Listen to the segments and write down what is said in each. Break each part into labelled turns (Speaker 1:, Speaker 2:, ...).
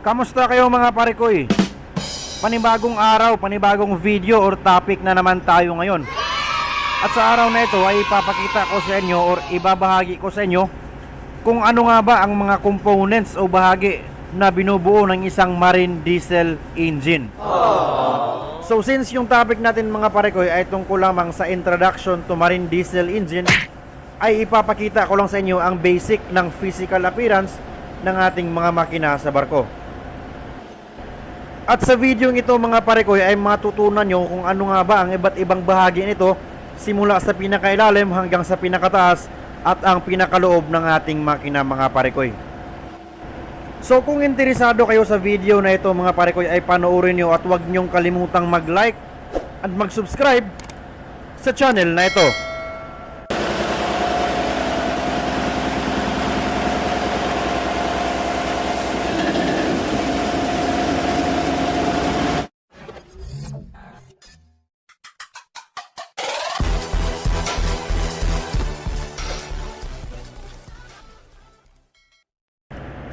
Speaker 1: Kamusta kayo mga pare ko? Panibagong araw, panibagong video or topic na naman tayo ngayon. At sa araw na ito ay ipapakita ko sa inyo or ibabahagi ko sa inyo kung ano nga ba ang mga components o bahagi na binubuo ng isang marine diesel engine. So since yung topic natin mga pare ko ay tungkol lamang sa introduction to marine diesel engine, ay ipapakita ko lang sa inyo ang basic ng physical appearance ng ating mga makina sa barko. At sa video ito mga pare ko ay matutunan nyo kung ano nga ba ang iba't ibang bahagi nito simula sa pinakailalim hanggang sa pinakataas at ang pinakaloob ng ating makina mga pare ko. So kung interesado kayo sa video na ito mga pare ko ay panoorin nyo at huwag nyong kalimutang mag-like at mag-subscribe sa channel na ito.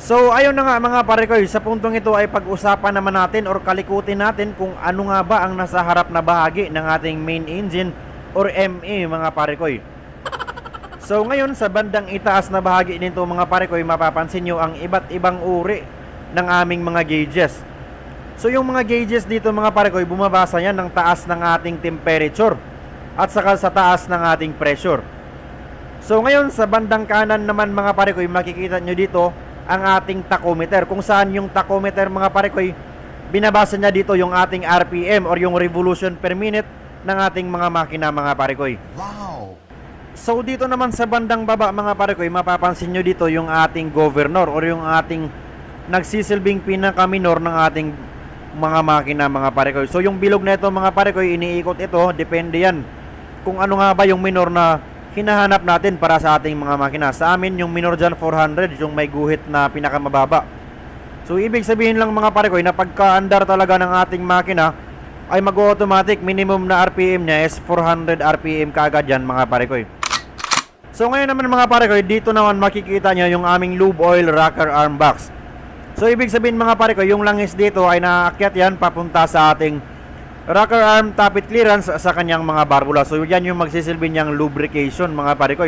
Speaker 1: So ayun na nga mga pare ko, sa puntong ito ay pag-usapan naman natin or kalikutin natin kung ano nga ba ang nasa harap na bahagi ng ating main engine or ME mga pare ko. So ngayon sa bandang itaas na bahagi nito mga pare ko, mapapansin nyo ang iba't ibang uri ng aming mga gauges. So yung mga gauges dito mga pare ko, bumabasa yan ng taas ng ating temperature at saka sa taas ng ating pressure. So ngayon sa bandang kanan naman mga pare ko, makikita nyo dito ang ating tachometer. Kung saan yung tachometer mga pare ko, binabasa niya dito yung ating RPM or yung revolution per minute ng ating mga makina mga pare ko.
Speaker 2: Wow!
Speaker 1: So dito naman sa bandang baba mga pare ko, mapapansin nyo dito yung ating governor or yung ating nagsisilbing pinaka-minor ng ating mga makina mga pare ko. So yung bilog na ito mga pare ko, iniikot ito, depende yan kung ano nga ba yung minor na hinahanap natin para sa ating mga makina. Sa amin yung minor dyan 400, yung may guhit na pinakamababa. So ibig sabihin lang mga pare ko, na pagka-andar talaga ng ating makina, ay mag-automatic minimum na RPM niya is 400 RPM kaagad yan mga pare ko. So ngayon naman mga pare ko, dito naman makikita nyo yung aming lube oil rocker arm box. So ibig sabihin mga pare ko, yung langis dito ay naakyat yan papunta sa ating rocker arm tappet clearance sa kanyang mga barbula. So yan yung magsisilbi niyang lubrication mga pare ko.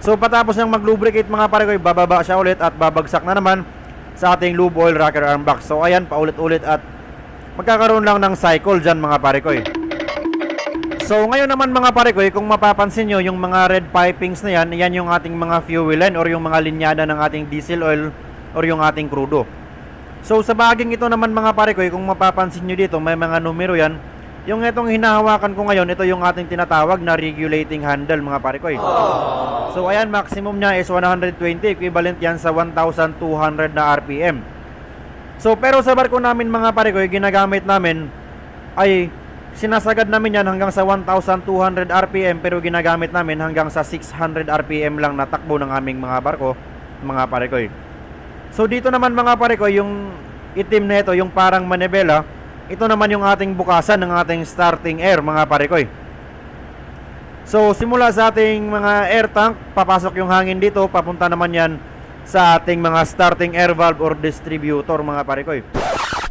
Speaker 1: So patapos niyang mag-lubricate mga pare ko, bababa siya ulit at babagsak na naman sa ating lube oil rocker arm box. So ayan, paulit-ulit at magkakaroon lang ng cycle dyan mga pare ko. So ngayon naman mga pare ko, kung mapapansin nyo yung mga red pipings na yan, yan yung ating mga fuel line or yung mga linyada ng ating diesel oil or yung ating crudo. So sa baging ito naman mga pare ko, kung mapapansin nyo dito, may mga numero yan. Yung itong hinahawakan ko ngayon, ito yung ating tinatawag na regulating handle mga pare ko. So ayan, maximum niya is 120, equivalent yan sa 1,200 na RPM. So pero sa barko namin mga pare ko, ginagamit namin ay sinasagad namin yan hanggang sa 1,200 RPM pero ginagamit namin hanggang sa 600 RPM lang na takbo ng aming mga barko, mga pare ko. So dito naman mga pare ko, yung itim na ito, yung parang manibela, ito naman yung ating bukasan ng ating starting air mga pare ko. So simula sa ating mga air tank, papasok yung hangin dito, papunta naman yan sa ating mga starting air valve or distributor mga pare ko.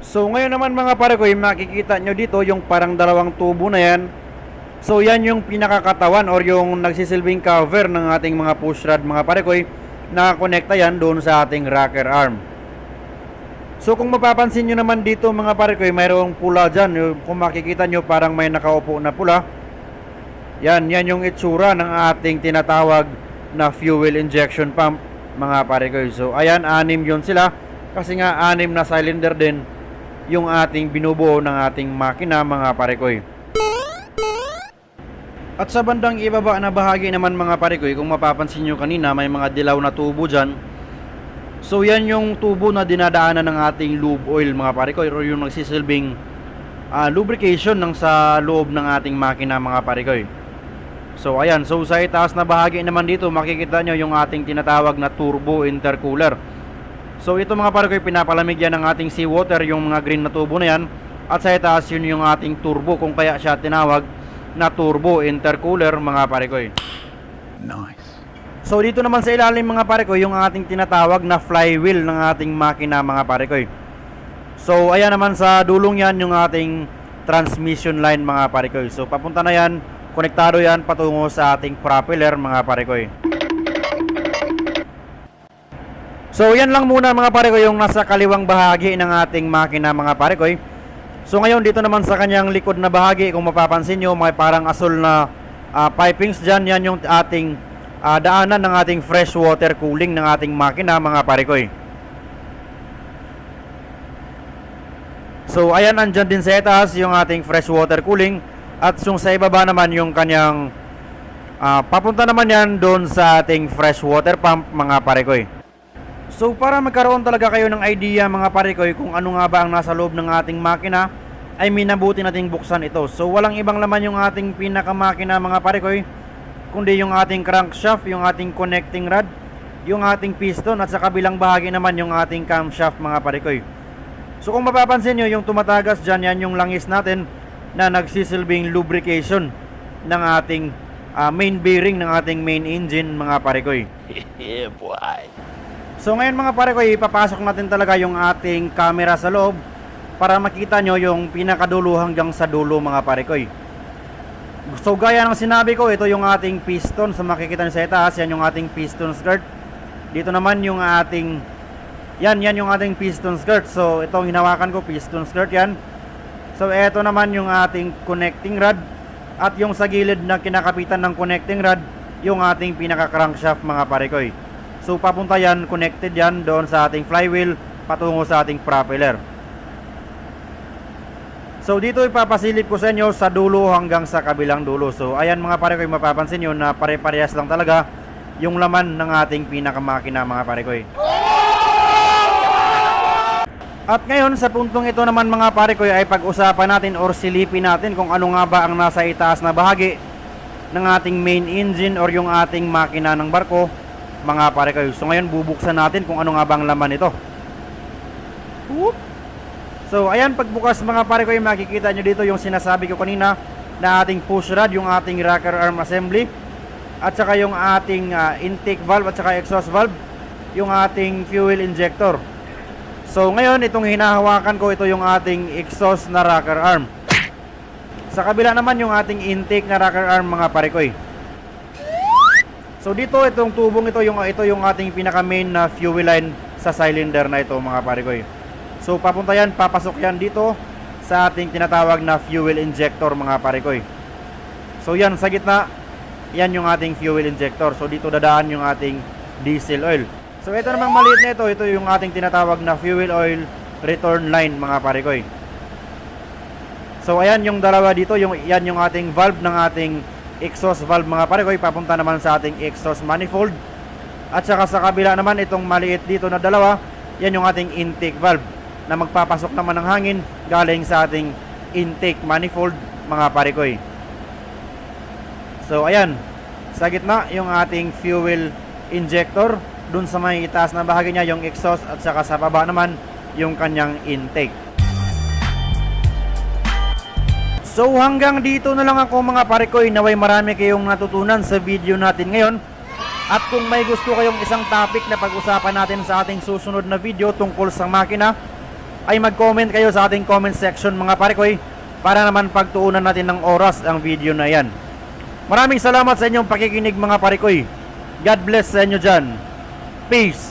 Speaker 1: So ngayon naman mga pare ko, makikita nyo dito yung parang dalawang tubo na yan. So yan yung pinakakatawan or yung nagsisilbing cover ng ating mga push rod mga pare ko nakakonekta yan doon sa ating rocker arm. So kung mapapansin nyo naman dito mga pare ko, mayroong pula dyan. Kung makikita nyo parang may nakaupo na pula. Yan, yan yung itsura ng ating tinatawag na fuel injection pump mga pare ko. So ayan, anim yun sila. Kasi nga anim na cylinder din yung ating binubuo ng ating makina mga pare ko. At sa bandang ibaba na bahagi naman mga pare ko, kung mapapansin nyo kanina may mga dilaw na tubo dyan. So yan yung tubo na dinadaanan ng ating lube oil mga pare ko, or yung nagsisilbing ah, lubrication ng sa loob ng ating makina mga pare ko. So ayan, so sa itaas na bahagi naman dito makikita nyo yung ating tinatawag na turbo intercooler. So ito mga pare ko, pinapalamig yan ng ating seawater, yung mga green na tubo na yan. At sa itaas yun yung ating turbo kung kaya siya tinawag na turbo intercooler mga pare ko.
Speaker 2: Nice.
Speaker 1: So dito naman sa ilalim mga pare ko, yung ating tinatawag na flywheel ng ating makina mga pare ko. So ayan naman sa dulong yan yung ating transmission line mga parikoy. So papunta na yan, konektado yan patungo sa ating propeller mga parikoy. So yan lang muna mga parikoy yung nasa kaliwang bahagi ng ating makina mga parikoy. So ngayon dito naman sa kanyang likod na bahagi kung mapapansin nyo may parang asul na ah, pipings dyan. Yan yung ating ah, daanan ng ating fresh water cooling ng ating makina mga parikoy. So ayan andyan din sa itaas yung ating fresh water cooling at yung sa ibaba naman yung kanyang ah, papunta naman yan doon sa ating fresh water pump mga parikoy. So para magkaroon talaga kayo ng idea mga parikoy kung ano nga ba ang nasa loob ng ating makina ay minabuti nating buksan ito. So walang ibang laman yung ating pinakamakina mga parikoy kundi yung ating crankshaft, yung ating connecting rod, yung ating piston at sa kabilang bahagi naman yung ating camshaft mga parikoy. So kung mapapansin nyo, yung tumatagas dyan, yan yung langis natin na nagsisilbing lubrication ng ating ah, main bearing ng ating main engine mga parikoy.
Speaker 2: yeah, boy.
Speaker 1: So ngayon mga parikoy, ipapasok natin talaga yung ating camera sa loob para makita nyo yung pinakadulo hanggang sa dulo mga parikoy. So gaya ng sinabi ko, ito yung ating piston. So makikita nyo sa itaas, yan yung ating piston skirt. Dito naman yung ating yan, yan yung ating piston skirt. So, itong hinawakan ko, piston skirt yan. So, eto naman yung ating connecting rod. At yung sa gilid na kinakapitan ng connecting rod, yung ating pinaka-crankshaft mga parikoy. So, papunta yan, connected yan doon sa ating flywheel, patungo sa ating propeller. So, dito ipapasilip ko sa inyo sa dulo hanggang sa kabilang dulo. So, ayan mga parikoy, mapapansin nyo na pare-parehas lang talaga yung laman ng ating pinakamakina mga parikoy. At ngayon sa puntong ito naman mga pare ko ay pag-usapan natin or silipin natin kung ano nga ba ang nasa itaas na bahagi ng ating main engine or yung ating makina ng barko mga pare ko. So ngayon bubuksan natin kung ano nga ba ang laman nito. Whoop. So ayan pagbukas mga pare ko makikita nyo dito yung sinasabi ko kanina na ating push rod, yung ating rocker arm assembly at saka yung ating ah, intake valve at saka exhaust valve, yung ating fuel injector. So ngayon itong hinahawakan ko ito yung ating exhaust na rocker arm. Sa kabila naman yung ating intake na rocker arm mga parikoy. So dito itong tubong ito yung ito yung ating pinaka main na fuel line sa cylinder na ito mga parikoy. So papunta yan, papasok yan dito sa ating tinatawag na fuel injector mga parikoy. So yan sa gitna, yan yung ating fuel injector. So dito dadaan yung ating diesel oil. So ito namang maliit na ito, ito yung ating tinatawag na fuel oil return line mga parikoy. So ayan yung dalawa dito, yung yan yung ating valve ng ating exhaust valve mga parikoy, papunta naman sa ating exhaust manifold. At saka sa kabila naman itong maliit dito na dalawa, yan yung ating intake valve na magpapasok naman ng hangin galing sa ating intake manifold mga parikoy. So ayan, sa gitna yung ating fuel injector dun sa may itaas na bahagi niya yung exhaust at saka sa baba naman yung kanyang intake. So hanggang dito na lang ako mga parikoy naway marami kayong natutunan sa video natin ngayon. At kung may gusto kayong isang topic na pag-usapan natin sa ating susunod na video tungkol sa makina, ay mag-comment kayo sa ating comment section mga parikoy para naman pagtuunan natin ng oras ang video na yan. Maraming salamat sa inyong pakikinig mga parikoy. God bless sa inyo dyan. Peace!